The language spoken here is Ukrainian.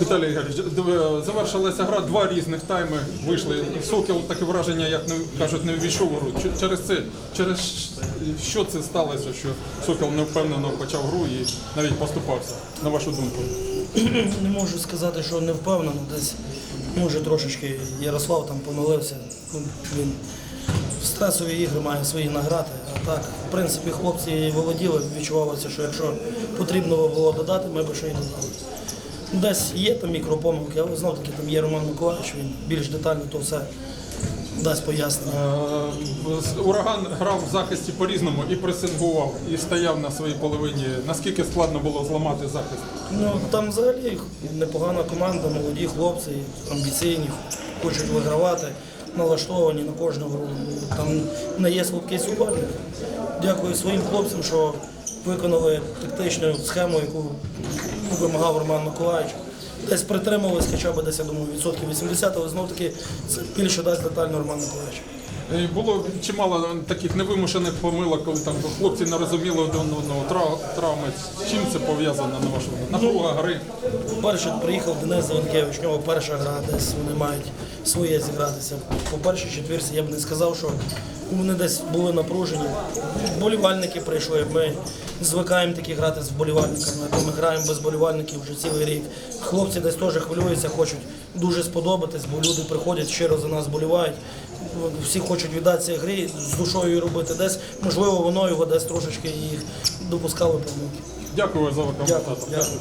Віталій Ігорович, завершилася гра, два різних тайми вийшли. Сокіл таке враження, як не кажуть, не ввійшов у гру. Через це, через що це сталося, що Сокіл невпевнено почав гру і навіть поступався, на вашу думку? Не можу сказати, що не впевнено. Десь може трошечки Ярослав там помилився. Ну, Він в стресові ігри має свої награти. А так, в принципі, хлопці володіли, відчувалося, що якщо потрібно було додати, ми б ще й додали. Десь є там мікропомилки, але знов таки там є Роман Миколаївич, він більш детально то все дасть пояснення. Е, Ураган грав в захисті по-різному і пресингував, і стояв на своїй половині. Наскільки складно було зламати захист? Ну там взагалі непогана команда, молоді хлопці, амбіційні, хочуть вигравати, налаштовані на кожну гру. Там не є слабкий суперник. Дякую своїм хлопцям, що виконали тактичну схему, яку вимагав Роман Миколаївич. Десь притримувались хоча б десь, я думаю, відсотків 80, але знов таки це більше дасть детально Роман Миколаївич. Було чимало таких невимушених помилок, коли там хлопці не розуміли один одного травми. З чим це пов'язано на вашу думку? Напруга гри. По-перше, приїхав Денис Зеленкевич, у нього перша гра, десь вони мають своє зігратися. По першій четвірці я б не сказав, що вони десь були напружені. Вболівальники прийшли. Ми звикаємо такі грати з вболівальниками, ми граємо без вболівальників вже цілий рік. Хлопці десь теж хвилюються, хочуть дуже сподобатись, бо люди приходять щиро за нас болівають. Всі хочуть віддатися грі з душою робити десь. Можливо, воно його десь трошечки їх допускали помилки. Дякую за коментар. Дякую.